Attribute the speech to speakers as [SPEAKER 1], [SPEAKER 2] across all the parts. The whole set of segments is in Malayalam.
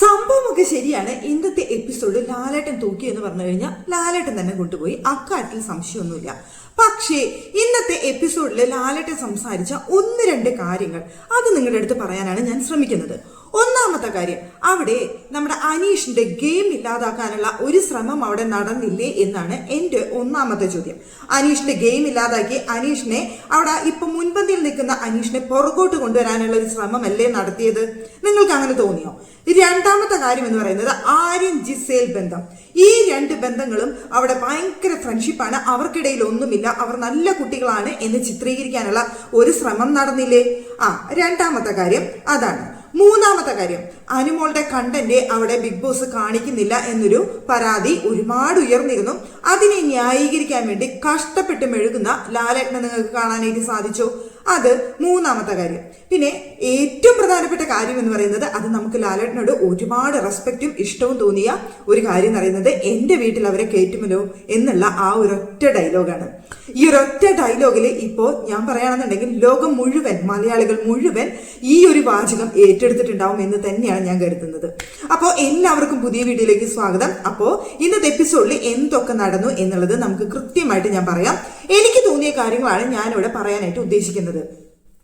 [SPEAKER 1] സംഭവമൊക്കെ ശരിയാണ്. ഇന്നത്തെ എപ്പിസോഡ് ലാലേട്ടൻ തൂക്കി എന്ന് പറഞ്ഞു കഴിഞ്ഞാൽ ലാലേട്ടൻ തന്നെ കൊണ്ടുപോയി. അക്കാര്യത്തിൽ സംശയമൊന്നുമില്ല. പക്ഷേ ഇന്നത്തെ എപ്പിസോഡിൽ ലാലേട്ടൻ സംസാരിച്ച ഒന്ന് രണ്ട് കാര്യങ്ങൾ അത് നിങ്ങളുടെ അടുത്ത് പറയാനാണ് ഞാൻ ശ്രമിക്കുന്നത്. ഒന്നാമത്തെ കാര്യം അവിടെ നമ്മുടെ അനീഷിന്റെ ഗെയിം ഇല്ലാതാക്കാനുള്ള ഒരു ശ്രമം അവിടെ നടന്നില്ലേ എന്നാണ് എന്റെ ഒന്നാമത്തെ ചോദ്യം. അനീഷിന്റെ ഗെയിം ഇല്ലാതാക്കി അനീഷിനെ അവിടെ ഇപ്പൊ മുൻപന്തിയിൽ നിൽക്കുന്ന അനീഷിനെ പുറകോട്ട് കൊണ്ടുവരാനുള്ള ഒരു ശ്രമമല്ലേ നടത്തിയത്? നിങ്ങൾക്ക് അങ്ങനെ തോന്നിയോ? രണ്ടാമത്തെ കാര്യം എന്ന് പറയുന്നത് ആര്യൻ ജിസേൽ ബന്ധം. ഈ രണ്ട് ബന്ധങ്ങളും അവിടെ ഭയങ്കര ഫ്രണ്ട്ഷിപ്പാണ് അവർക്കിടയിൽ ഒന്നുമില്ല. അവർ നല്ല കുട്ടികളാണ് എന്ന് ചിത്രീകരിക്കാനുള്ള ഒരു ശ്രമം നടന്നില്ലേ? ആ രണ്ടാമത്തെ കാര്യം അതാണ്. മൂന്നാമത്തെ കാര്യം അനുമോളുടെ കണ്ടന്റ് അവിടെ ബിഗ് ബോസ് കാണിക്കുന്നില്ല എന്നൊരു പരാതി ഒരുപാട് ഉയർന്നിരുന്നു. അതിനെ ന്യായീകരിക്കാൻ വേണ്ടി കഷ്ടപ്പെട്ട് മെഴുകുന്ന ലാലേട്ടനെ നിങ്ങൾക്ക് കാണാനായിട്ട് സാധിച്ചു. അത് മൂന്നാമത്തെ കാര്യം. പിന്നെ ഏറ്റവും പ്രധാനപ്പെട്ട കാര്യം എന്ന് പറയുന്നത് അത് നമുക്ക് ലാലേട്ടനോട് ഒരുപാട് റെസ്പെക്റ്റും ഇഷ്ടവും തോന്നിയ ഒരു കാര്യം എന്ന് പറയുന്നത് എന്റെ വീട്ടിൽ അവരെ കയറ്റുമല്ലോ എന്നുള്ള ആ ഒരൊറ്റ ഡയലോഗാണ് ഈ ഒരൊറ്റ ഡയലോഗിൽ ഇപ്പോൾ ഞാൻ പറയുകയാണെന്നുണ്ടെങ്കിൽ ലോകം മുഴുവൻ മലയാളികൾ മുഴുവൻ ഈ ഒരു വാചകം ഏറ്റെടുത്തിട്ടുണ്ടാവും എന്ന് തന്നെയാണ് ഞാൻ കരുതുന്നത്. അപ്പോൾ എല്ലാവർക്കും പുതിയ വീഡിയോയിലേക്ക് സ്വാഗതം. അപ്പോൾ ഇന്നത്തെ എപ്പിസോഡിൽ എന്തൊക്കെ നടന്നു എന്നുള്ളത് നമുക്ക് കൃത്യമായിട്ട് ഞാൻ പറയാം. എനിക്ക് തോന്നിയ കാര്യങ്ങളാണ് ഞാനിവിടെ പറയാനായിട്ട് ഉദ്ദേശിക്കുന്നത്.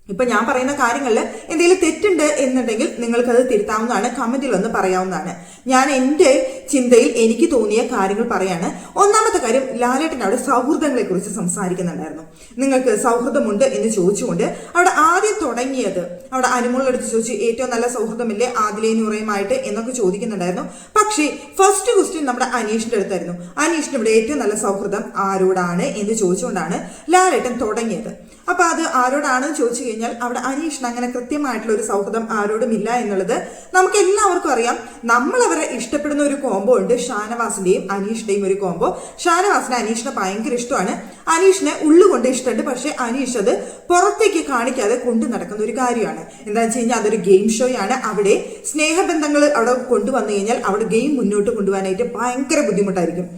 [SPEAKER 1] ഇപ്പൊ ഞാൻ പറയുന്ന കാര്യങ്ങളിൽ എന്തെങ്കിലും തെറ്റുണ്ട് എന്നുണ്ടെങ്കിൽ നിങ്ങൾക്കത് തിരുത്താവുന്നതാണ് കമന്റിൽ ഒന്ന് പറയാവുന്നതാണ്. ഞാൻ എന്റെ ചിന്തയിൽ എനിക്ക് തോന്നിയ കാര്യങ്ങൾ പറയാണ്. ഒന്നാമത്തെ കാര്യം ലാലേട്ടൻ അവിടെ സൗഹൃദങ്ങളെ കുറിച്ച് സംസാരിക്കുന്നുണ്ടായിരുന്നു. നിങ്ങൾക്ക് സൗഹൃദമുണ്ട് എന്ന് ചോദിച്ചുകൊണ്ട് അവിടെ ആദ്യം തുടങ്ങിയത് അവിടെ അനുമോളെടുത്ത് ചോദിച്ചു ഏറ്റവും നല്ല സൗഹൃദമില്ലേ ആദിലേ നൂറയുമായിട്ട് എന്നൊക്കെ ചോദിക്കുന്നുണ്ടായിരുന്നു. പക്ഷേ ഫസ്റ്റ് ക്വസ്റ്റ്യൻ നമ്മുടെ അനീഷിന്റെ അടുത്തായിരുന്നു. അനീഷിന് ഇവിടെ ഏറ്റവും നല്ല സൗഹൃദം ആരോടാണ് എന്ന് ചോദിച്ചുകൊണ്ടാണ് ലാലേട്ടൻ തുടങ്ങിയത്. അപ്പൊ അത് ആരോടാണെന്ന് ചോദിച്ചു കഴിഞ്ഞാൽ അവിടെ അനീഷിന് അങ്ങനെ കൃത്യമായിട്ടുള്ള ഒരു സൗഹൃദം ആരോടും ഇല്ല എന്നുള്ളത് നമുക്ക് എല്ലാവർക്കും അറിയാം. നമ്മൾ അവരെ ഇഷ്ടപ്പെടുന്ന ഒരു കോംബോ ഉണ്ട് ഷാനവാസിന്റെയും അനീഷിന്റെയും ഒരു കോംബോ ഷാനവാസിന് അനീഷിനെ ഭയങ്കര ഇഷ്ടമാണ്. അനീഷിനെ ഉള്ളുകൊണ്ട് ഇഷ്ടമുണ്ട്. പക്ഷെ അനീഷ് അത് പുറത്തേക്ക് കാണിക്കാതെ കൊണ്ടു നടക്കുന്ന ഒരു കാര്യമാണ്. എന്താണെന്ന് വെച്ച് കഴിഞ്ഞാൽ അതൊരു ഗെയിം ഷോയാണ് അവിടെ സ്നേഹബന്ധങ്ങൾ അവിടെ കൊണ്ടുവന്നു കഴിഞ്ഞാൽ അവിടെ ഗെയിം മുന്നോട്ട് കൊണ്ടുപോകാനായിട്ട് ഭയങ്കര ബുദ്ധിമുട്ടായിരിക്കും.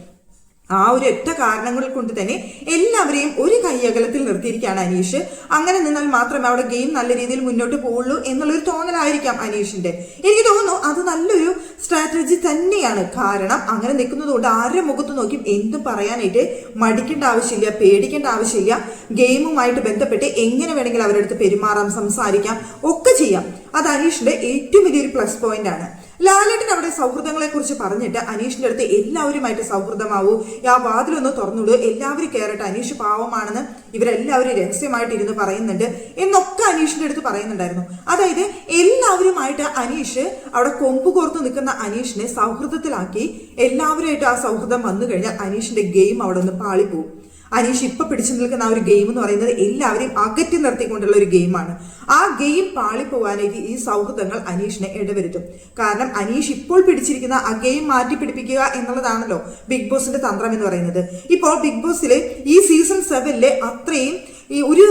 [SPEAKER 1] ആ ഒരു ഒറ്റ കാരണങ്ങൾ കൊണ്ട് തന്നെ എല്ലാവരെയും ഒരു കൈയകലത്തിൽ നിർത്തിയിരിക്കുകയാണ് അനീഷ്. അങ്ങനെ നിന്നാൽ മാത്രമേ അവിടെ ഗെയിം നല്ല രീതിയിൽ മുന്നോട്ട് പോവുള്ളൂ എന്നുള്ളൊരു തോന്നലായിരിക്കാം അനീഷിന്റെ. എനിക്ക് തോന്നുന്നു അത് നല്ലൊരു സ്ട്രാറ്റജി തന്നെയാണ്. കാരണം അങ്ങനെ നിൽക്കുന്നതുകൊണ്ട് ആരുടെ മുഖത്ത് നോക്കി എന്തും പറയാനായിട്ട് മടിക്കേണ്ട ആവശ്യമില്ല പേടിക്കേണ്ട ആവശ്യമില്ല. ഗെയിമുമായിട്ട് ബന്ധപ്പെട്ട് എങ്ങനെ വേണമെങ്കിലും അവരുടെ അടുത്ത് പെരുമാറാം സംസാരിക്കാം ഒക്കെ ചെയ്യാം. അത് അനീഷിന്റെ ഏറ്റവും വലിയൊരു പ്ലസ് പോയിന്റ് ആണ് ലാലേട്ടൻ അവിടെ സൗഹൃദങ്ങളെ കുറിച്ച് പറഞ്ഞിട്ട് അനീഷിന്റെ അടുത്ത് എല്ലാവരുമായിട്ട് സൗഹൃദമാവൂ. ആ വാതിലൊന്ന് തുറന്നുള്ളൂ എല്ലാവരും കയറട്ടെ അനീഷ് പാവമാണെന്ന് ഇവരെല്ലാവരും രഹസ്യമായിട്ട് ഇരുന്ന് പറയുന്നുണ്ട് എന്നൊക്കെ അനീഷിന്റെ അടുത്ത് പറയുന്നുണ്ടായിരുന്നു. അതായത് എല്ലാവരുമായിട്ട് അനീഷ് അവിടെ കൊമ്പ് കോർത്ത് നിൽക്കുന്ന അനീഷിനെ സൗഹൃദത്തിലാക്കി എല്ലാവരുമായിട്ട് ആ സൗഹൃദം വന്നു കഴിഞ്ഞാൽ അനീഷിന്റെ ഗെയിം അവിടെ ഒന്ന് പാളിപ്പോവും. അനീഷ് ഇപ്പൊ പിടിച്ചു നിൽക്കുന്ന ആ ഒരു ഗെയിം എന്ന് പറയുന്നത് എല്ലാവരെയും അകറ്റി നിർത്തിക്കൊണ്ടുള്ള ഒരു ഗെയിമാണ് ആ ഗെയിം പാളിപ്പോവാനായിട്ട് ഈ സൗഹൃദങ്ങൾ അനീഷിനെ ഇടവരുത്തും. കാരണം അനീഷ് ഇപ്പോൾ പിടിച്ചിരിക്കുന്ന ആ ഗെയിം മാറ്റി പിടിപ്പിക്കുക എന്നുള്ളതാണല്ലോ ബിഗ് ബോസിന്റെ തന്ത്രം എന്ന് പറയുന്നത്. ഇപ്പോൾ ബിഗ് ബോസിലെ ഈ സീസൺ സെവനിലെ അത്രയും ഈ ഒരു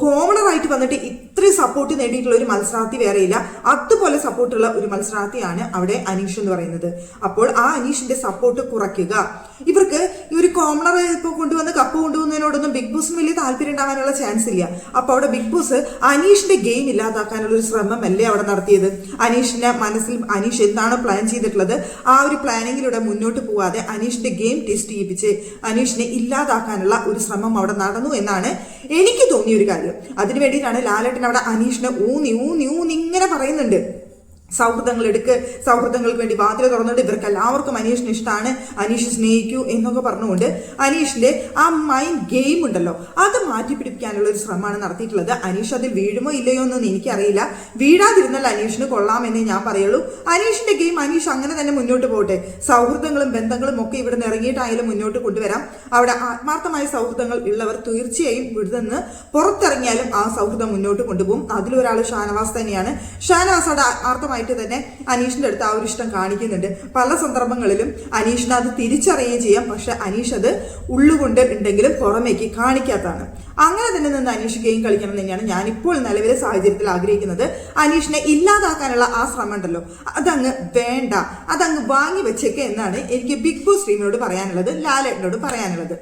[SPEAKER 1] കോമണറായിട്ട് വന്നിട്ട് ഇത്രയും സപ്പോർട്ട് നേടിയിട്ടുള്ള ഒരു മത്സരാർത്ഥി വേറെയില്ല. അതുപോലെ സപ്പോർട്ടുള്ള ഒരു മത്സരാർത്ഥിയാണ് അവിടെ അനീഷ് എന്ന് പറയുന്നത്. അപ്പോൾ ആ അനീഷിന്റെ സപ്പോർട്ട് കുറയ്ക്കുക. ഇവർക്ക് ഈ ഒരു കോമണർ ഇപ്പോൾ കൊണ്ടുവന്ന് കപ്പ് കൊണ്ടുവന്നതിനോടൊന്നും ബിഗ് ബോസിന് വലിയ താല്പര്യം ഉണ്ടാകാനുള്ള ചാൻസ് ഇല്ല. അപ്പോൾ അവിടെ ബിഗ് ബോസ് അനീഷിന്റെ ഗെയിം ഇല്ലാതാക്കാനുള്ള ഒരു ശ്രമം അല്ലേ അവിടെ നടത്തിയത്? അനീഷിന്റെ മനസ്സിൽ അനീഷ് എന്താണ് പ്ലാൻ ചെയ്തിട്ടുള്ളത്? ആ ഒരു പ്ലാനിങ്ങിലൂടെ മുന്നോട്ട് പോകാതെ അനീഷിന്റെ ഗെയിം ടെസ്റ്റ് ചെയ്യിപ്പിച്ച് അനീഷിനെ ഇല്ലാതാക്കാനുള്ള ഒരു ശ്രമം അവിടെ നടന്നു എന്നാണ് എനിക്ക് തോന്നിയ ഒരു കാര്യം. അതിനു വേണ്ടിയിട്ടാണ് ലാലേട്ടൻ അവിടെ അനീഷിനെ ഊന്നി ഊന്നി ഊന്നി ഇങ്ങനെ പറയുന്നുണ്ട്. സൗഹൃദങ്ങൾ എടുക്ക് സൗഹൃദങ്ങൾക്ക് വേണ്ടി വാതിൽ തുറന്നിട്ട് ഇവർക്ക് എല്ലാവർക്കും അനീഷിന് ഇഷ്ടമാണ് അനീഷ് സ്നേഹിക്കൂ എന്നൊക്കെ പറഞ്ഞുകൊണ്ട് അനീഷിന്റെ ആ മൈൻഡ് ഗെയിം ഉണ്ടല്ലോ അത് മാറ്റി പിടിപ്പിക്കാനുള്ള ഒരു ശ്രമമാണ് നടത്തിയിട്ടുള്ളത്. അനീഷ് അതിൽ വീഴുമോ ഇല്ലയോ എന്നൊന്നും എനിക്കറിയില്ല. വീഴാതിരുന്നാൽ അനീഷിന് കൊള്ളാമെന്നേ ഞാൻ പറയുള്ളൂ. അനീഷിന്റെ ഗെയിം അനീഷ് അങ്ങനെ തന്നെ മുന്നോട്ട് പോകട്ടെ സൗഹൃദങ്ങളും ബന്ധങ്ങളും ഒക്കെ ഇവിടെ നിന്ന് ഇറങ്ങിയിട്ടായാലും മുന്നോട്ട് കൊണ്ടുവരാം. അവിടെ ആത്മാർത്ഥമായ സൗഹൃദങ്ങൾ ഉള്ളവർ തീർച്ചയായും ഇവിടെ പുറത്തിറങ്ങിയാലും ആ സൗഹൃദം മുന്നോട്ട് കൊണ്ടുപോകും. അതിലൊരാൾ ഷാനവാസ് തന്നെയാണ്. ഷാനവാസ് അവിടെ ആത്മാർത്ഥമായി ആയിട്ട് തന്നെ അനീഷിന്റെ അടുത്ത് ആ ഒരു ഇഷ്ടം കാണിക്കുന്നുണ്ട്. പല സന്ദർഭങ്ങളിലും അനീഷിന് അത് തിരിച്ചറിയുകയും ചെയ്യാം. പക്ഷെ അനീഷ് അത് ഉള്ളുകൊണ്ട് ഉണ്ടെങ്കിലും പുറമേക്ക് കാണിക്കാത്തതാണ്. അങ്ങനെ തന്നെ നിന്ന് അനീഷ് ഗെയിം കളിക്കണം തന്നെയാണ് ഇപ്പോൾ നിലവിലെ സാഹചര്യത്തിൽ ആഗ്രഹിക്കുന്നത്. അനീഷിനെ ഇല്ലാതാക്കാനുള്ള ആ ശ്രമം ഉണ്ടല്ലോ അതങ്ങ് വേണ്ട. അതങ്ങ് വാങ്ങി വെച്ചേക്ക് എന്നാണ് എനിക്ക് ബിഗ് ബോസ് ടീമിനോട് പറയാനുള്ളത് ലാലേട്ടനോട് പറയാനുള്ളത്.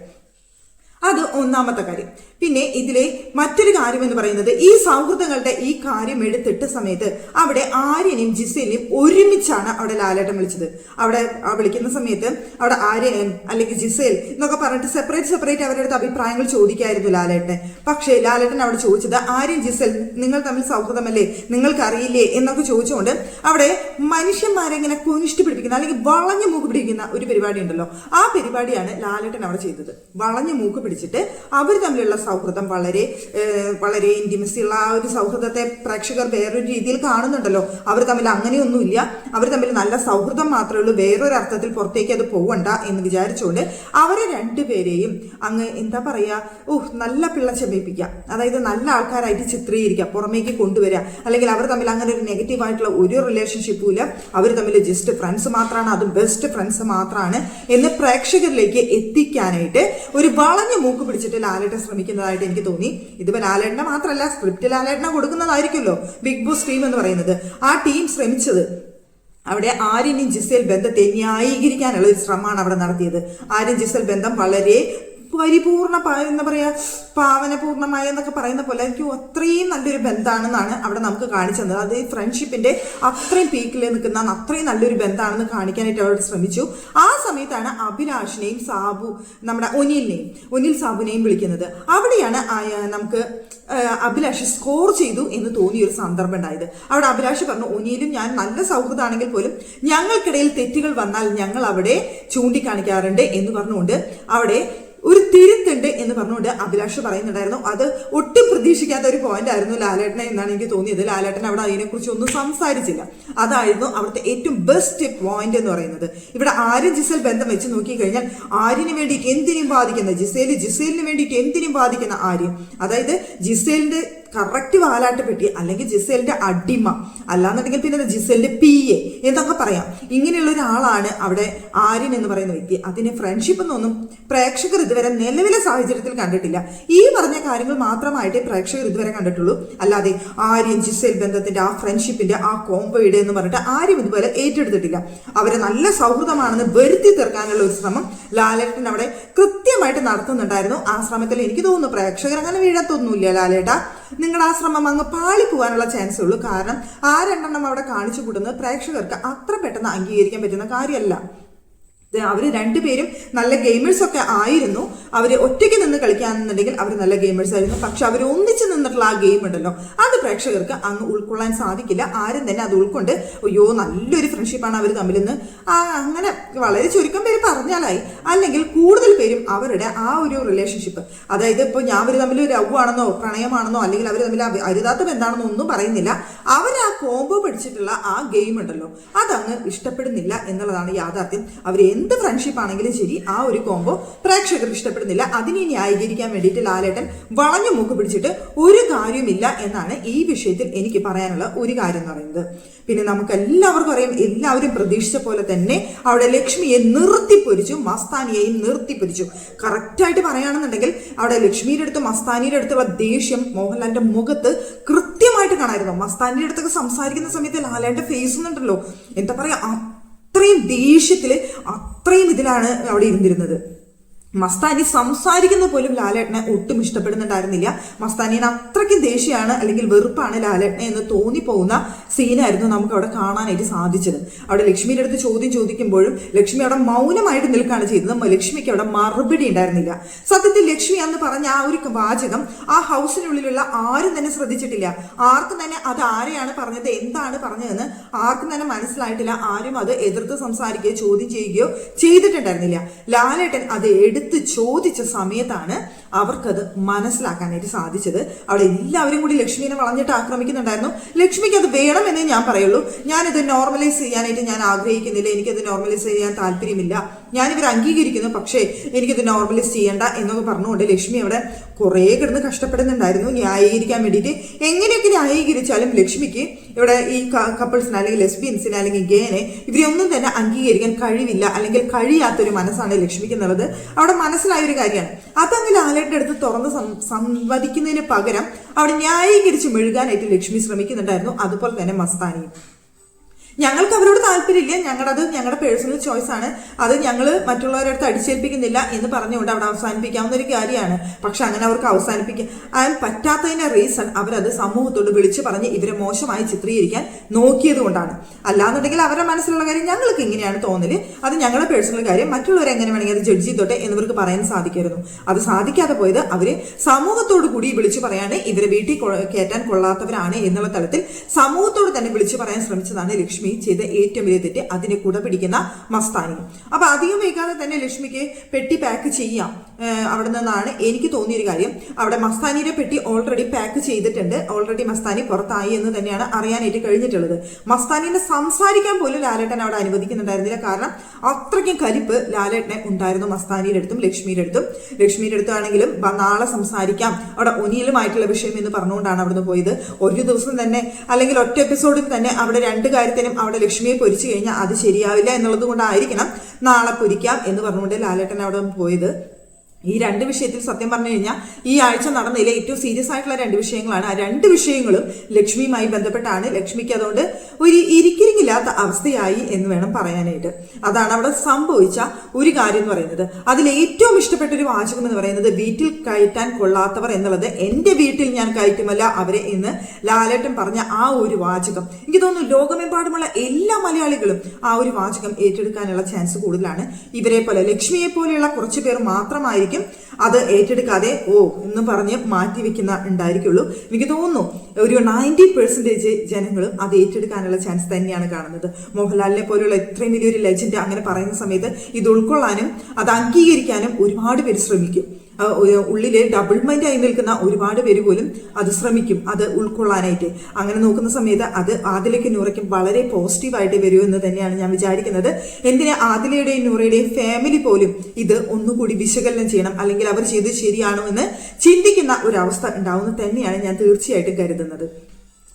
[SPEAKER 1] അത് ഒന്നാമത്തെ കാര്യം. പിന്നെ ഇതിലെ മറ്റൊരു കാര്യം എന്ന് പറയുന്നത് ഈ സൗഹൃദങ്ങളുടെ ഈ കാര്യം എടുത്തിട്ട സമയത്ത് അവിടെ ആര്യനെയും ജിസേലിനെയും ഒരുമിച്ചാണ് അവിടെ ലാലേട്ടൻ വിളിച്ചത്. അവിടെ വിളിക്കുന്ന സമയത്ത് അവിടെ ആര്യൻ അല്ലെങ്കിൽ ജിസേൽ എന്നൊക്കെ പറഞ്ഞിട്ട് സെപ്പറേറ്റ് സെപ്പറേറ്റ് അവരുടെ അടുത്ത് അഭിപ്രായങ്ങൾ ചോദിക്കായിരുന്നു ലാലേട്ടൻ പക്ഷേ ലാലേട്ടൻ അവിടെ ചോദിച്ചത് ആര്യൻ ജിസേൽ നിങ്ങൾ തമ്മിൽ സൗഹൃദമല്ലേ? നിങ്ങൾക്ക് അറിയില്ലേ എന്നൊക്കെ ചോദിച്ചുകൊണ്ട് അവിടെ മനുഷ്യന്മാരെ ഇങ്ങനെ കുനിഷ്ടി പിടിപ്പിക്കുന്ന അല്ലെങ്കിൽ വളഞ്ഞു മൂക്ക് പിടിക്കുന്ന ഒരു പരിപാടി ഉണ്ടല്ലോ. ആ പരിപാടിയാണ് ലാലേട്ടൻ അവിടെ ചെയ്തത്. വളഞ്ഞു മൂക്ക് പിടിച്ചിട്ട് അവർ തമ്മിലുള്ള സൗഹൃദം വളരെ വളരെ ഇന്റിമസി ഉള്ള ആ ഒരു സൗഹൃദത്തെ പ്രേക്ഷകർ വേറൊരു രീതിയിൽ കാണുന്നുണ്ടല്ലോ. അവർ തമ്മിൽ അങ്ങനെയൊന്നുമില്ല. അവർ തമ്മിൽ നല്ല സൗഹൃദം മാത്രമേ ഉള്ളൂ. വേറൊരു അർത്ഥത്തിൽ പുറത്തേക്ക് അത് പോവണ്ട എന്ന് വിചാരിച്ചുകൊണ്ട് അവരെ രണ്ടുപേരെയും അങ്ങ് എന്താ പറയുക ഓഹ് നല്ല പിള്ള ചെമ്മിപ്പിക്കുക അതായത് നല്ല ആൾക്കാരായിട്ട് ചിത്രീകരിക്കുക പുറമേക്ക് കൊണ്ടുവരിക. അല്ലെങ്കിൽ അവർ തമ്മിൽ അങ്ങനെ ഒരു നെഗറ്റീവ് ആയിട്ടുള്ള ഒരു റിലേഷൻഷിപ്പും ഇല്ല. അവർ തമ്മിൽ ജസ്റ്റ് ഫ്രണ്ട്സ് മാത്രമാണ്. അതും ബെസ്റ്റ് ഫ്രണ്ട്സ് മാത്രമാണ് എന്ന് പ്രേക്ഷകരിലേക്ക് എത്തിക്കാനായിട്ട് ഒരു വളഞ്ഞ മൂക്ക് പിടിച്ചിട്ട് ലാലേട്ടൻ ശ്രമിക്കുന്നതായിട്ട് എനിക്ക് തോന്നി. ഇതിപ്പോ ലാലേട്ടനെ മാത്രമല്ല സ്ക്രിപ്റ്റ് ലാലേട്ടനെ കൊടുക്കുന്നതായിരിക്കുമല്ലോ ബിഗ് ബോസ് ടീം എന്ന് പറയുന്നത്. ആ ടീം ശ്രമിച്ചത് അവിടെ ആര്യനും ജിസേൽ ബന്ധത്തെ ന്യായീകരിക്കാനുള്ള ഒരു ശ്രമമാണ് അവിടെ നടത്തിയത്. ആര്യൻ ജിസേൽ ബന്ധം വളരെ പരിപൂർണ എന്താ പറയുക പാവനപൂർണമായ എന്നൊക്കെ പറയുന്ന പോലെ എനിക്ക് അത്രയും നല്ലൊരു ബന്ധമാണെന്നാണ് അവിടെ നമുക്ക് കാണിച്ചു തന്നത്. അത് ഫ്രണ്ട്ഷിപ്പിന്റെ അത്രയും പീക്കിൽ നിൽക്കുന്ന അത്രയും നല്ലൊരു ബന്ധമാണെന്ന് കാണിക്കാനായിട്ട് അവർ ശ്രമിച്ചു. ആ സമയത്താണ് അഭിലാഷിനെയും സാബു നമ്മുടെ ഒനിലിനെയും ഒനിൽ സാബുനെയും വിളിക്കുന്നത്. അവിടെയാണ് നമുക്ക് അഭിലാഷ് സ്കോർ ചെയ്തു എന്ന് തോന്നിയ ഒരു സന്ദർഭം ഉണ്ടായത്. അവിടെ അഭിലാഷ് പറഞ്ഞു ഒനിയിലും ഞാൻ നല്ല സൗഹൃദമാണെങ്കിൽ പോലും ഞങ്ങൾക്കിടയിൽ തെറ്റുകൾ വന്നാൽ ഞങ്ങൾ അവിടെ ചൂണ്ടിക്കാണിക്കാറുണ്ട് എന്ന് പറഞ്ഞുകൊണ്ട് അവിടെ ഒരു തിരുത്തുണ്ട് എന്ന് പറഞ്ഞുകൊണ്ട് അഭിലാഷ് പറയുന്നുണ്ടായിരുന്നു. അത് ഒട്ടും പ്രതീക്ഷിക്കാത്ത ഒരു പോയിന്റ് ആയിരുന്നു ലാലേട്ടനെ എന്നാണ് എനിക്ക് തോന്നിയത്. ലാലേട്ടൻ അവിടെ അതിനെക്കുറിച്ച് ഒന്നും സംസാരിച്ചില്ല. അതായിരുന്നു അവിടുത്തെ ഏറ്റവും ബെസ്റ്റ് പോയിന്റ് എന്ന് പറയുന്നത്. ഇവിടെ ആര്യൻ ജിസൽ ബന്ധം വെച്ച് നോക്കിക്കഴിഞ്ഞാൽ ആര്യന് വേണ്ടിയിട്ട് എന്തിനും ബാധിക്കുന്ന ജിസേൽ ജിസേലിന് വേണ്ടിയിട്ട് എന്തിനും ബാധിക്കുന്ന ആര്യം അതായത് ജിസേലിന്റെ കറക്റ്റ് വാലാട്ട് പെട്ടി അല്ലെങ്കിൽ ജിസേലിന്റെ അടിമ. അല്ലാന്നുണ്ടെങ്കിൽ പിന്നെ ജിസേലിന്റെ പി എ എന്നൊക്കെ പറയാം. ഇങ്ങനെയുള്ള ഒരാളാണ് അവിടെ ആര്യൻ എന്ന് പറയുന്ന വ്യക്തി. അതിന് ഫ്രണ്ട്ഷിപ്പ് എന്നൊന്നും പ്രേക്ഷകർ ഇതുവരെ നിലവിലെ സാഹചര്യത്തിൽ കണ്ടിട്ടില്ല. ഈ പറഞ്ഞ കാര്യങ്ങൾ മാത്രമായിട്ടേ പ്രേക്ഷകർ ഇതുവരെ കണ്ടിട്ടുള്ളൂ. അല്ലാതെ ആര്യൻ ജിസേൽ ബന്ധത്തിന്റെ ആ ഫ്രണ്ട്ഷിപ്പിന്റെ ആ കോംബോയുടെ എന്ന് പറഞ്ഞിട്ട് ആരും ഇതുപോലെ ഏറ്റെടുത്തിട്ടില്ല. അവരെ നല്ല സൗഹൃദമാണെന്ന് വരുത്തി തീർക്കാനുള്ള ഒരു ശ്രമം ലാലേട്ടൻ അവിടെ കൃത്യമായിട്ട് നടത്തുന്നുണ്ടായിരുന്നു. ആ ശ്രമത്തിൽ എനിക്ക് തോന്നുന്നു പ്രേക്ഷകർ അങ്ങനെ വീഴത്തൊന്നുമില്ല ലാലേട്ട. നിങ്ങളുടെ ആ ശ്രമം അങ്ങ് പാളിപ്പോകാനുള്ള ചാൻസേ ഉള്ളൂ. കാരണം ആ രണ്ടെണ്ണം അവിടെ കാണിച്ചു കൂട്ടുന്നത് പ്രേക്ഷകർക്ക് അത്ര പെട്ടെന്ന് അംഗീകരിക്കാൻ പറ്റുന്ന കാര്യമല്ല. അവർ രണ്ടുപേരും നല്ല ഗെയിമേഴ്സ് ഒക്കെ ആയിരുന്നു. അവർ ഒറ്റയ്ക്ക് നിന്ന് കളിക്കാന്നുണ്ടെങ്കിൽ അവർ നല്ല ഗെയിമേഴ്സ് ആയിരുന്നു. പക്ഷെ അവർ ഒന്നിച്ച് നിന്നിട്ടുള്ള ആ ഗെയിം ഉണ്ടല്ലോ. അത് പ്രേക്ഷകർക്ക് അങ്ങ് ഉൾക്കൊള്ളാൻ സാധിക്കില്ല. ആരും തന്നെ അത് ഉൾക്കൊണ്ട് അയ്യോ നല്ലൊരു ഫ്രണ്ട്ഷിപ്പാണ് അവർ തമ്മിൽ നിന്ന് ആ അങ്ങനെ വളരെ ചുരുക്കം പേര് പറഞ്ഞാലായി. അല്ലെങ്കിൽ കൂടുതൽ പേരും അവരുടെ ആ ഒരു റിലേഷൻഷിപ്പ് അതായത് ഇപ്പോൾ ഞാൻ അവർ തമ്മിൽ ലവ് ആണെന്നോ പ്രണയമാണെന്നോ അല്ലെങ്കിൽ അവർ തമ്മിൽ അരുതാത്ത ബന്ധാണെന്നോ ഒന്നും പറയുന്നില്ല. അവർ ആ കോംബോ പിടിച്ചിട്ടുള്ള ആ ഗെയിം ഉണ്ടല്ലോ അതങ്ങ് ഇഷ്ടപ്പെടുന്നില്ല എന്നുള്ളതാണ് യാഥാർത്ഥ്യം. അവർ എന്ത് ഫ്രണ്ട്ഷിപ്പ് ആണെങ്കിലും ശരി ആ ഒരു കോംബോ പ്രേക്ഷകർ ഇഷ്ടപ്പെടുന്നില്ല. അതിനെ ന്യായീകരിക്കാൻ വേണ്ടിയിട്ട് ലാലേട്ടൻ വളഞ്ഞു മൂക്ക് പിടിച്ചിട്ട് ഒരു കാര്യമില്ല എന്നാണ് ഈ വിഷയത്തിൽ എനിക്ക് പറയാനുള്ള ഒരു കാര്യം എന്ന് പറയുന്നത്. പിന്നെ നമുക്ക് എല്ലാവർക്കും അറിയാം എല്ലാവരും പ്രതീക്ഷിച്ച പോലെ തന്നെ അവിടെ ലക്ഷ്മിയെ നിർത്തിപ്പൊരിച്ചു മസ്താനിയെയും നിർത്തിപ്പൊരിച്ചു. കറക്റ്റായിട്ട് പറയുകയാണെന്നുണ്ടെങ്കിൽ അവിടെ ലക്ഷ്മിയുടെ അടുത്ത് മസ്താനിയുടെ അടുത്തുള്ള ദേഷ്യം മോഹൻലാലിന്റെ മുഖത്ത് കൃത്യമായിട്ട് കാണായിരുന്നു. മസ്താനിയുടെ അടുത്തൊക്കെ സംസാരിക്കുന്ന സമയത്ത് ലാലേന്റെ ഫേസ് ഉണ്ടല്ലോ. എന്താ പറയാ അത്രയും ദേഷ്യത്തിൽ അത്രയും ഇതിലാണ് അവിടെ ഇരുന്നിരുന്നത്. മസ്താനി സംസാരിക്കുന്ന പോലും ലാലേട്ടനെ ഒട്ടും ഇഷ്ടപ്പെടുന്നുണ്ടായിരുന്നില്ല. മസ്താനിന് അത്രയ്ക്കും ദേഷ്യമാണ് അല്ലെങ്കിൽ വെറുപ്പാണ് ലാലേട്ടനെ എന്ന് തോന്നിപ്പോകുന്ന സീനായിരുന്നു നമുക്ക് അവിടെ കാണാനായിട്ട് സാധിച്ചത്. അവിടെ ലക്ഷ്മിയുടെ അടുത്ത് ചോദ്യം ചോദിക്കുമ്പോഴും ലക്ഷ്മി അവിടെ മൗനമായിട്ട് നിൽക്കുകയാണ് ചെയ്തത്. ലക്ഷ്മിക്ക് അവിടെ മറുപടി ഉണ്ടായിരുന്നില്ല. സത്യത്തിൽ ലക്ഷ്മി അന്ന് പറഞ്ഞ ആ ഒരു വാചകം ആ ഹൗസിനുള്ളിലുള്ള ആരും തന്നെ ശ്രദ്ധിച്ചിട്ടില്ല. ആർക്കും തന്നെ അത് ആരെയാണ് പറഞ്ഞത് എന്താണ് പറഞ്ഞതെന്ന് ആർക്കും തന്നെ മനസ്സിലായിട്ടില്ല. ആരും അത് എതിർത്ത് സംസാരിക്കുകയോ ചോദ്യം ചെയ്യുകയോ ചെയ്തിട്ടുണ്ടായിരുന്നില്ല. ലാലേട്ടൻ അത് എടുത്ത് ചോദിച്ച സമയത്താണ് അവർക്കത് മനസ്സിലാക്കാനായിട്ട് സാധിച്ചത്. അവിടെ എല്ലാവരും കൂടി ലക്ഷ്മിനെ വളഞ്ഞിട്ട് ആക്രമിക്കുന്നുണ്ടായിരുന്നു. ലക്ഷ്മിക്ക് അത് വേണമെന്നേ ഞാൻ പറയുള്ളൂ. ഞാനിത് നോർമലൈസ് ചെയ്യാനായിട്ട് ഞാൻ ആഗ്രഹിക്കുന്നില്ല. എനിക്കത് നോർമലൈസ് ചെയ്യാൻ താല്പര്യമില്ല. ഞാനിവർ അംഗീകരിക്കുന്നു പക്ഷേ എനിക്കിത് നോർമലൈസ് ചെയ്യണ്ട എന്നൊക്കെ പറഞ്ഞുകൊണ്ട് ലക്ഷ്മി അവിടെ കുറേ കിടന്ന് കഷ്ടപ്പെടുന്നുണ്ടായിരുന്നു. ന്യായീകരിക്കാൻ വേണ്ടിയിട്ട് എങ്ങനെയൊക്കെ ന്യായീകരിച്ചാലും ലക്ഷ്മിക്ക് ഇവിടെ ഈ കപ്പിൾസിന് അല്ലെങ്കിൽ ലെസ്ബിയൻസിന് അല്ലെങ്കിൽ ഗേനെ ഇവരെയൊന്നും തന്നെ അംഗീകരിക്കാൻ കഴിവില്ല അല്ലെങ്കിൽ കഴിയാത്തൊരു മനസ്സാണ് ലക്ഷ്മിക്ക് എന്നുള്ളത്. അവിടെ മനസ്സിലായ ഒരു കാര്യമാണ് അതങ്ങ് ലാലേട്ടന്റെ അടുത്ത് തുറന്ന് സംവദിക്കുന്നതിന് പകരം അവിടെ ന്യായീകരിച്ച് മെഴുകാനായിട്ട് ലക്ഷ്മി ശ്രമിക്കുന്നുണ്ടായിരുന്നു. അതുപോലെ തന്നെ മസ്താനിയും. ഞങ്ങൾക്ക് അവരോട് താല്പര്യമില്ല. അത് ഞങ്ങളുടെ പേഴ്സണൽ ചോയ്സ് ആണ്. അത് ഞങ്ങൾ മറ്റുള്ളവരുടെ അടുത്ത് അടിച്ചേൽപ്പിക്കുന്നില്ല എന്ന് പറഞ്ഞുകൊണ്ട് അവിടെ അവസാനിപ്പിക്കാവുന്ന ഒരു കാര്യമാണ്. പക്ഷെ അങ്ങനെ അവർക്ക് അവസാനിപ്പിക്കാൻ പറ്റാത്തതിന്റെ റീസൺ അവരത് സമൂഹത്തോട് വിളിച്ചു പറഞ്ഞ് ഇവരെ മോശമായി ചിത്രീകരിക്കാൻ നോക്കിയത് കൊണ്ടാണ്. അല്ലാന്നുണ്ടെങ്കിൽ അവരുടെ മനസ്സിലുള്ള കാര്യം ഞങ്ങൾക്ക് ഇങ്ങനെയാണ് തോന്നൽ. അത് ഞങ്ങളുടെ പേഴ്സണൽ കാര്യം. മറ്റുള്ളവരെ എങ്ങനെ വേണമെങ്കിൽ അത് ജഡ്ജ് ചെയ്തോട്ടെ എന്നിവർക്ക് പറയാൻ സാധിക്കായിരുന്നു. അത് സാധിക്കാതെ പോയത് അവർ സമൂഹത്തോട് കൂടി വിളിച്ചു പറയാണ് ഇവരെ വീട്ടിൽ കയറ്റാൻ കൊള്ളാത്തവരാണ് എന്നുള്ള തലത്തിൽ സമൂഹത്തോട് തന്നെ വിളിച്ചു പറയാൻ ശ്രമിച്ചതാണ് ലക്ഷ്മി. ചെയ്ത ഏറ്റവും വലിയ തെറ്റ് അതിനെ കൂടെ പിടിക്കുന്ന മസ്താനി. അപ്പൊ അധികം വൈകാതെ തന്നെ ലക്ഷ്മിക്ക് പെട്ടി പാക്ക് ചെയ്യാം. അവിടെ നിന്നാണ് എനിക്ക് തോന്നിയൊരു കാര്യം. അവിടെ മസ്താനിയുടെ പെട്ടി ഓൾറെഡി പാക്ക് ചെയ്തിട്ടുണ്ട്. ഓൾറെഡി മസ്താനി പുറത്തായി എന്ന് തന്നെയാണ് അറിയാനായിട്ട് കഴിഞ്ഞിട്ടുള്ളത്. മസ്താനിനെ സംസാരിക്കാൻ പോലും ലാലേട്ടൻ അവിടെ അനുവദിക്കുന്നുണ്ടായിരുന്നില്ല. കാരണം അത്രയ്ക്കും കലിപ്പ് ലാലേട്ടനെ ഉണ്ടായിരുന്നു മസ്താനിയുടെ അടുത്തും ലക്ഷ്മിയുടെ അടുത്തും. ലക്ഷ്മിയുടെ അടുത്താണെങ്കിലും "ബ, നാളെ സംസാരിക്കാം. അവിടെ ഒനിയലുമായിട്ടുള്ള വിഷയം എന്ന് പറഞ്ഞുകൊണ്ടാണ് അവിടുന്ന് പോയത്. ഒരു ദിവസം തന്നെ അല്ലെങ്കിൽ ഒറ്റ എപ്പിസോഡിൽ തന്നെ അവിടെ രണ്ട് കാര്യത്തിനും അവിടെ ലക്ഷ്മിയെ പൊരിച്ചു കഴിഞ്ഞാൽ അത് ശരിയാവില്ല എന്നുള്ളത് കൊണ്ടായിരിക്കണം നാളെ പൊരിക്കാം എന്ന് പറഞ്ഞുകൊണ്ട് ലാലേട്ടൻ അവിടെ പോയത്. ഈ രണ്ട് വിഷയത്തിൽ സത്യം പറഞ്ഞു കഴിഞ്ഞാൽ ഈ ആഴ്ച നടന്നതിലെ ഏറ്റവും സീരിയസ് ആയിട്ടുള്ള രണ്ട് വിഷയങ്ങളാണ്. ആ രണ്ട് വിഷയങ്ങളും ലക്ഷ്മിയുമായി ബന്ധപ്പെട്ടാണ്. ലക്ഷ്മിക്ക് അതുകൊണ്ട് ഒരു ഇരിക്കിരിങ്ങില്ലാത്ത അവസ്ഥയായി എന്ന് വേണം പറയാനായിട്ട്. അതാണ് അവിടെ സംഭവിച്ച ഒരു കാര്യം എന്ന് പറയുന്നത്. അതിൽ ഏറ്റവും ഇഷ്ടപ്പെട്ട ഒരു വാചകം എന്ന് പറയുന്നത് വീട്ടിൽ കയറ്റാൻ കൊള്ളാത്തവർ എന്നുള്ളത് എന്റെ വീട്ടിൽ ഞാൻ കയറ്റുമല്ല അവരെ എന്ന് ലാലേട്ടൻ പറഞ്ഞ ആ ഒരു വാചകം. എനിക്ക് തോന്നുന്നു ലോകമെമ്പാടുമുള്ള എല്ലാ മലയാളികളും ആ ഒരു വാചകം ഏറ്റെടുക്കാനുള്ള ചാൻസ് കൂടുതലാണ്. ഇവരെ പോലെ ലക്ഷ്മിയെ പോലെയുള്ള കുറച്ചു പേർ മാത്രമായിരിക്കും അത് ഏറ്റെടുക്കാതെ ഓ എന്ന് പറഞ്ഞ് മാറ്റി വെക്കുന്ന ഉണ്ടായിരിക്കുള്ളൂ. എനിക്ക് തോന്നുന്നു ഒരു നയന്റി പെർസെന്റേജ് ജനങ്ങളും അത് ഏറ്റെടുക്കാനുള്ള ചാൻസ് തന്നെയാണ് കാണുന്നത്. മോഹൻലാലിനെ പോലെയുള്ള ഇത്രയും വലിയൊരു ലെജൻഡ് അങ്ങനെ പറയുന്ന സമയത്ത് ഇത് ഉൾക്കൊള്ളാനും അത് അംഗീകരിക്കാനും ഒരുപാട് പേര് ശ്രമിക്കും. ഉള്ളിൽ ഡബിൾ മൈൻഡ് ആയി നിൽക്കുന്ന ഒരുപാട് പേര് പോലും അത് ശ്രമിക്കും അത് ഉൾക്കൊള്ളാനായിട്ട്. അങ്ങനെ നോക്കുന്ന സമയത്ത് അത് ആദിലയ്ക്കും നൂറയ്ക്കും വളരെ പോസിറ്റീവായിട്ട് വരൂ എന്ന് തന്നെയാണ് ഞാൻ വിചാരിക്കുന്നത്. എന്തിനാ ആദിലയുടെയും നൂറയുടെയും ഫാമിലി പോലും ഇത് ഒന്നുകൂടി വിശകലനം ചെയ്യണം അല്ലെങ്കിൽ അവർ ചെയ്ത് ശരിയാണോ എന്ന് ചിന്തിക്കുന്ന ഒരവസ്ഥ ഉണ്ടാവുമെന്ന് തന്നെയാണ് ഞാൻ തീർച്ചയായിട്ടും കരുതുന്നത്.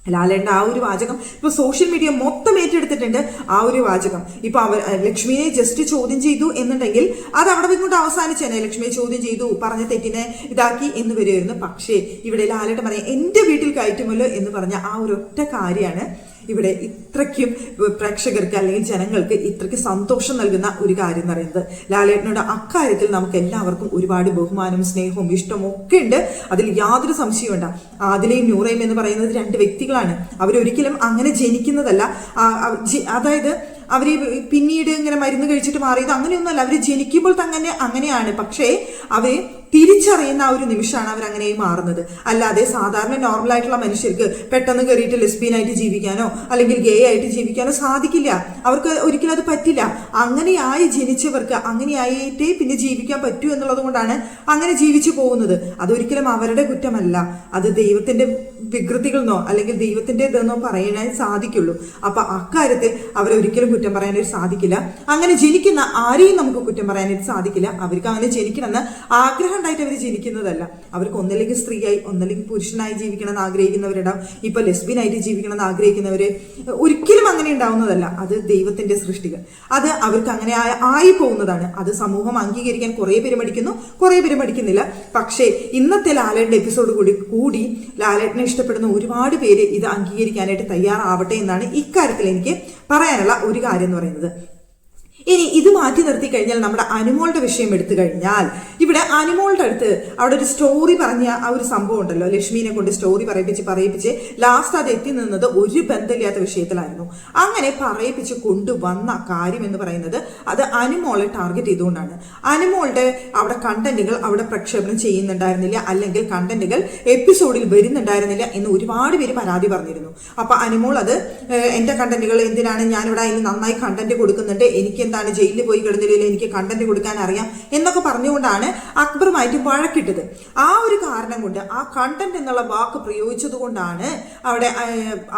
[SPEAKER 1] ലാലേട്ടന്റെ ആ ഒരു വാചകം ഇപ്പൊ സോഷ്യൽ മീഡിയ മൊത്തം ഏറ്റെടുത്തിട്ടുണ്ട് ആ ഒരു വാചകം. ഇപ്പൊ അവർ ലക്ഷ്മിയെ ജസ്റ്റ് ചോദ്യം ചെയ്തു എന്നുണ്ടെങ്കിൽ അത് അവിടെ ഇങ്ങോട്ട് അവസാനിച്ചേനെ ലക്ഷ്മിയെ ചോദ്യം ചെയ്തു പറഞ്ഞ തെറ്റിനെ ഇതാക്കി എന്ന് വരുമായിരുന്നു. പക്ഷേ ഇവിടെ ലാലേട്ടൻ പറയാം എന്റെ വീട്ടിൽ കയറ്റുമല്ലോ എന്ന് പറഞ്ഞ ആ ഒരു ഒറ്റ കാര്യമാണ് ഇവിടെ ഇത്രയ്ക്കും പ്രേക്ഷകർക്ക് അല്ലെങ്കിൽ ജനങ്ങൾക്ക് ഇത്രയ്ക്ക് സന്തോഷം നൽകുന്ന ഒരു കാര്യം എന്ന് പറയുന്നത് ലാലേട്ടനോട് അക്കാര്യത്തിൽ നമുക്ക് എല്ലാവർക്കും ഒരുപാട് ബഹുമാനവും സ്നേഹവും ഇഷ്ടവും ഒക്കെ ഉണ്ട്. അതിൽ യാതൊരു സംശയവും വേണ്ട ആദിലയും നൂറയും എന്ന് പറയുന്നത് രണ്ട് വ്യക്തികളാണ്. അവരൊരിക്കലും അങ്ങനെ ജനിക്കുന്നതല്ല. അതായത് അവർ പിന്നീട് ഇങ്ങനെ മരുന്ന് കഴിച്ചിട്ട് മാറിയത് അങ്ങനെയൊന്നുമല്ല. അവർ ജനിക്കുമ്പോൾ തന്നെ അങ്ങനെയാണ്. പക്ഷേ അവർ തിരിച്ചറിയുന്ന ആ ഒരു നിമിഷമാണ് അവർ അങ്ങനെ മാറുന്നത്. അല്ലാതെ സാധാരണ നോർമൽ ആയിട്ടുള്ള മനുഷ്യർക്ക് പെട്ടെന്ന് കയറിയിട്ട് ലെസ്ബിയനായിട്ട് ജീവിക്കാനോ അല്ലെങ്കിൽ ഗേ ആയിട്ട് ജീവിക്കാനോ സാധിക്കില്ല. അവർക്ക് ഒരിക്കലും അത് പറ്റില്ല. അങ്ങനെയായി ജനിച്ചവർക്ക് അങ്ങനെയായിട്ടേ പിന്നെ ജീവിക്കാൻ പറ്റൂ എന്നുള്ളത് കൊണ്ടാണ് അങ്ങനെ ജീവിച്ചു പോകുന്നത്. അതൊരിക്കലും അവരുടെ കുറ്റമല്ല. അത് ദൈവത്തിന്റെ വികൃതികളെന്നോ അല്ലെങ്കിൽ ദൈവത്തിന്റെ ഇതെന്നോ പറയാൻ സാധിക്കുള്ളൂ. അപ്പൊ അക്കാര്യത്തിൽ അവരെ ഒരിക്കലും കുറ്റം പറയാനായിട്ട് സാധിക്കില്ല. അങ്ങനെ ജനിക്കുന്ന ആരെയും നമുക്ക് കുറ്റം പറയാനായിട്ട് സാധിക്കില്ല. അവർക്ക് അങ്ങനെ ജനിക്കണമെന്ന് ആഗ്രഹം ഉണ്ടായിട്ട് അവർ ജനിക്കുന്നതല്ല. അവർക്ക് ഒന്നല്ലെങ്കിൽ സ്ത്രീയായി ഒന്നല്ലെങ്കിൽ പുരുഷനായി ജീവിക്കണം എന്ന് ആഗ്രഹിക്കുന്നവരുണ്ടാവും ഇപ്പൊ ലെസ്ബിയനായിട്ട് ജീവിക്കണം എന്ന് ആഗ്രഹിക്കുന്നവര് ഒരിക്കലും അങ്ങനെ ഉണ്ടാവുന്നതല്ല. അത് ദൈവത്തിന്റെ സൃഷ്ടികൾ. അത് അവർക്ക് അങ്ങനെ ആയി പോകുന്നതാണ് അത് സമൂഹം അംഗീകരിക്കാൻ കുറെ പേര് മടിക്കുന്നു കുറെ പേര് മടിക്കുന്നില്ല. പക്ഷേ ഇന്നത്തെ ലാലേട്ടന്റെ എപ്പിസോഡ് കൂടി കൂടി ലാലേട്ടനെ ഇഷ്ടപ്പെടുന്ന ഒരുപാട് പേര് ഇത് അംഗീകരിക്കാനായിട്ട് തയ്യാറാവട്ടെ എന്നാണ് ഇക്കാര്യത്തിൽ എനിക്ക് പറയാനുള്ള ഒരു കാര്യം എന്ന് പറയുന്നത്. ഇനി ഇത് മാറ്റി നിർത്തി കഴിഞ്ഞാൽ നമ്മുടെ അനുമോളുടെ വിഷയം എടുത്തു കഴിഞ്ഞാൽ ഇവിടെ അനുമോളുടെ അടുത്ത് അവിടെ ഒരു സ്റ്റോറി പറഞ്ഞ ആ ഒരു സംഭവം ഉണ്ടല്ലോ. ലക്ഷ്മിനെ കൊണ്ട് സ്റ്റോറി പറയിപ്പിച്ച് പറയിപ്പിച്ച് ലാസ്റ്റ് അത് എത്തി നിന്നത് ഒരു ബന്ധമില്ലാത്ത വിഷയത്തിലായിരുന്നു. അങ്ങനെ പറയിപ്പിച്ച് കൊണ്ടുവന്ന കാര്യം എന്ന് പറയുന്നത് അത് അനുമോളെ ടാർഗറ്റ് ചെയ്തുകൊണ്ടാണ്. അനുമോളുടെ അവിടെ കണ്ടന്റുകൾ അവിടെ പ്രക്ഷേപണം ചെയ്യുന്നുണ്ടായിരുന്നില്ല അല്ലെങ്കിൽ കണ്ടന്റുകൾ എപ്പിസോഡിൽ വരുന്നുണ്ടായിരുന്നില്ല എന്ന് ഒരുപാട് പേര് പരാതി പറഞ്ഞിരുന്നു. അപ്പൊ അനുമോൾ അത് എന്റെ കണ്ടന്റുകൾ എന്തിനാണ് ഞാനിവിടെ അതിന് നന്നായി കണ്ടന്റ് കൊടുക്കുന്നുണ്ട്? എനിക്ക് എന്താണ് ജയിലിൽ പോയി കിടന്നില്ലെങ്കിൽ എനിക്ക് കണ്ടന്റ് കൊടുക്കാൻ അറിയാം എന്നൊക്കെ പറഞ്ഞുകൊണ്ടാണ് അക്ബറുമായിട്ട് വഴക്കിട്ടത്. ആ ഒരു കാരണം കൊണ്ട് ആ കണ്ടന്റ് എന്നുള്ള വാക്ക് പ്രയോഗിച്ചത് കൊണ്ടാണ് അവിടെ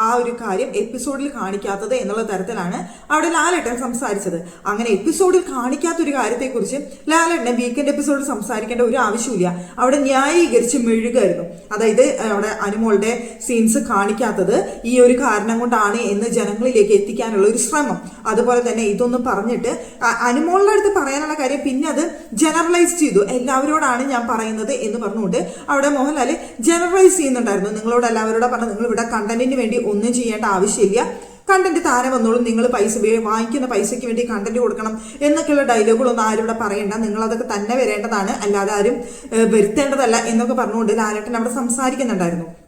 [SPEAKER 1] ആ ഒരു കാര്യം എപ്പിസോഡിൽ കാണിക്കാത്തത് എന്നുള്ള തരത്തിലാണ് അവിടെ ലാലേട്ടൻ സംസാരിച്ചത്. അങ്ങനെ എപ്പിസോഡിൽ കാണിക്കാത്ത ഒരു കാര്യത്തെക്കുറിച്ച് ലാലേട്ടനെ വീക്കെൻഡ് എപ്പിസോഡിൽ സംസാരിക്കേണ്ട ഒരു ആവശ്യമില്ല അവിടെ ന്യായീകരിച്ച് മെഴുകായിരുന്നു. അതായത് അവിടെ അനുമോളുടെ സീൻസ് കാണിക്കാത്തത് ഈ ഒരു കാരണം കൊണ്ടാണ് എന്ന് ജനങ്ങളിലേക്ക് എത്തിക്കാനുള്ള ഒരു ശ്രമം. അതുപോലെ തന്നെ ഇതൊന്നും പറഞ്ഞിട്ട് അ- അനുമോളുടെ അടുത്ത് പറയാനുള്ള കാര്യം പിന്നെ അത് ജനറലൈസ് ചെയ്തു. എല്ലാവരോടാണ് ഞാൻ പറയുന്നത് എന്ന് പറഞ്ഞുകൊണ്ട് അവിടെ മോഹൻലാൽ ജനറലൈസ് ചെയ്യുന്നുണ്ടായിരുന്നു. നിങ്ങളോട് എല്ലാവരോടും പറഞ്ഞു നിങ്ങൾ ഇവിടെ കണ്ടന്റിന് വേണ്ടി ഒന്നും ചെയ്യേണ്ട ആവശ്യമില്ല. കണ്ടന്റ് താരം വന്നോളും. നിങ്ങൾ പൈസ വാങ്ങിക്കുന്ന പൈസയ്ക്ക് വേണ്ടി കണ്ടന്റ് കൊടുക്കണം എന്നൊക്കെയുള്ള ഡയലോഗുകളൊന്നും ആരും ഇവിടെ പറയേണ്ട. നിങ്ങൾ അതൊക്കെ തന്നെ വരേണ്ടതാണ്. അല്ലാതെ ആരും വരുത്തേണ്ടതല്ല എന്നൊക്കെ പറഞ്ഞുകൊണ്ട് ലാലേട്ടൻ അവിടെ സംസാരിക്കുന്നുണ്ടായിരുന്നു.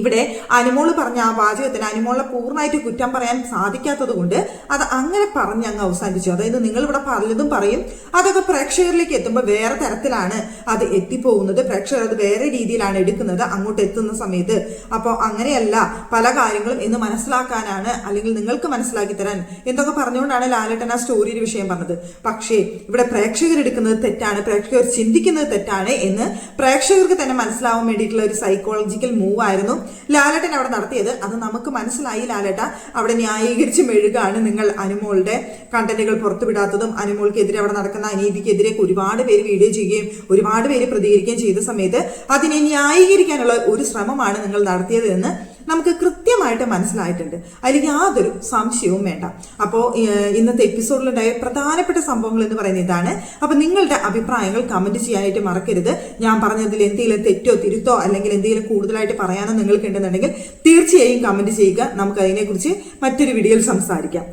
[SPEAKER 1] ഇവിടെ അനുമോൾ പറഞ്ഞ ആ വാചകത്തിന് അനുമോളെ പൂർണമായിട്ട് കുറ്റം പറയാൻ സാധിക്കാത്തത് കൊണ്ട് അത് അങ്ങനെ പറഞ്ഞ് അങ്ങ് അവസാനിപ്പിച്ചു. അതായത് നിങ്ങൾ ഇവിടെ പലതും പറയും അതൊക്കെ പ്രേക്ഷകരിലേക്ക് എത്തുമ്പോൾ വേറെ തരത്തിലാണ് അത് എത്തിപ്പോകുന്നത്. പ്രേക്ഷകർ അത് വേറെ രീതിയിലാണ് എടുക്കുന്നത് അങ്ങോട്ട് എത്തുന്ന സമയത്ത്. അപ്പോൾ അങ്ങനെയല്ല പല കാര്യങ്ങളും എന്ന് മനസ്സിലാക്കാനാണ് അല്ലെങ്കിൽ നിങ്ങൾക്ക് മനസ്സിലാക്കി തരാൻ എന്തൊക്കെ പറഞ്ഞുകൊണ്ടാണ് ലാലേട്ടൻ ആ സ്റ്റോറിയുടെ വിഷയം പറഞ്ഞത്. പക്ഷേ ഇവിടെ പ്രേക്ഷകർ എടുക്കുന്നത് തെറ്റാണ് പ്രേക്ഷകർ ചിന്തിക്കുന്നത് തെറ്റാണ് എന്ന് പ്രേക്ഷകർക്ക് തന്നെ മനസ്സിലാവാൻ വേണ്ടിയിട്ടുള്ള ഒരു സൈക്കോളജിക്കൽ മൂവ് ആയിരുന്നു. ലാലേട്ടൻ അവിടെ നടത്തിയത്. അത് നമുക്ക് മനസ്സിലായി ലാലേട്ട. അവിടെ ന്യായീകരിച്ച് മെഴുകാണ് നിങ്ങൾ അനുമോളുടെ കണ്ടന്റുകൾ പുറത്തുവിടാത്തതും അനുമോൾക്കെതിരെ അവിടെ നടക്കുന്ന അനീതിക്കെതിരെ ഒരുപാട് പേര് വീഡിയോ ചെയ്യുകയും ഒരുപാട് പേര് പ്രതികരിക്കുകയും ചെയ്ത സമയത്ത് അതിനെ ന്യായീകരിക്കാനുള്ള ഒരു ശ്രമമാണ് നിങ്ങൾ നടത്തിയത് എന്ന് നമുക്ക് കൃത്യമായിട്ട് മനസ്സിലായിട്ടുണ്ട്. അതിൽ യാതൊരു സംശയവും വേണ്ട. അപ്പോൾ ഇന്നത്തെ എപ്പിസോഡിലുണ്ടായ പ്രധാനപ്പെട്ട സംഭവങ്ങൾ എന്ന് പറയുന്നത് ഇതാണ്. അപ്പോൾ നിങ്ങളുടെ അഭിപ്രായങ്ങൾ കമന്റ് ചെയ്യാനായിട്ട് മറക്കരുത്. ഞാൻ പറഞ്ഞതിൽ എന്തെങ്കിലും തെറ്റോ തിരുത്തോ അല്ലെങ്കിൽ എന്തെങ്കിലും കൂടുതലായിട്ട് പറയാനോ നിങ്ങൾക്ക് ഉണ്ടെന്നുണ്ടെങ്കിൽ തീർച്ചയായും കമന്റ് ചെയ്യുക. നമുക്ക് അതിനെക്കുറിച്ച് മറ്റൊരു വീഡിയോയിൽ സംസാരിക്കാം.